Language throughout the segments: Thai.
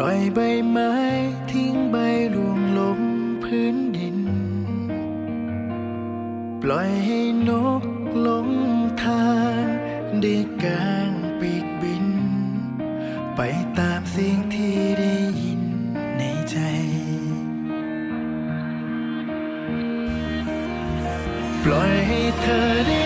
ล่อยใบไม้ทิ้งใบร่วงลงพื้นดิน ปล่อยให้นกลงทางได้กางปีกบิน ไปตามเสียงที่ได้ยินในใจ ปล่อยให้เธอได้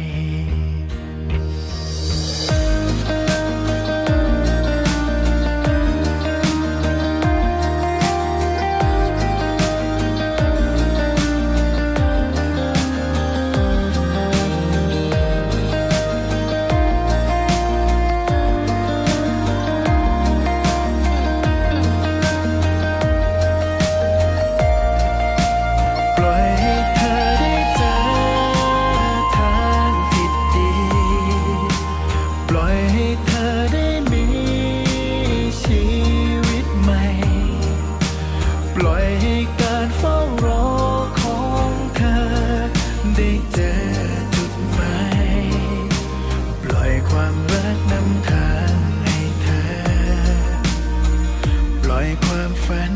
ความฝัน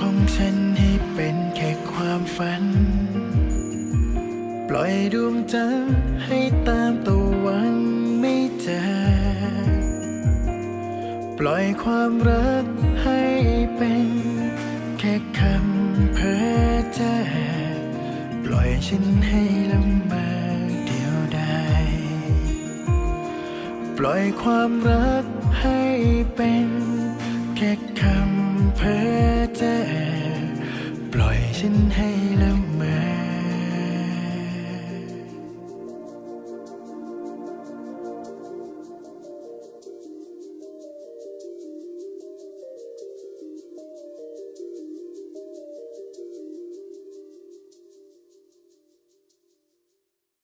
ของฉันให้เป็นแค่ความฝัน ปล่อยดวงจันทร์ให้ตามตะวันไม่เจอปล่อยความรักให้เป็น แค่คำเพ้อเจ้อปล่อยฉันให้ละเมอเดียวดายปล่อยความรักให้เป็น แค่คำ เพ้อเจ้อปล่อยฉันให้ละเมอ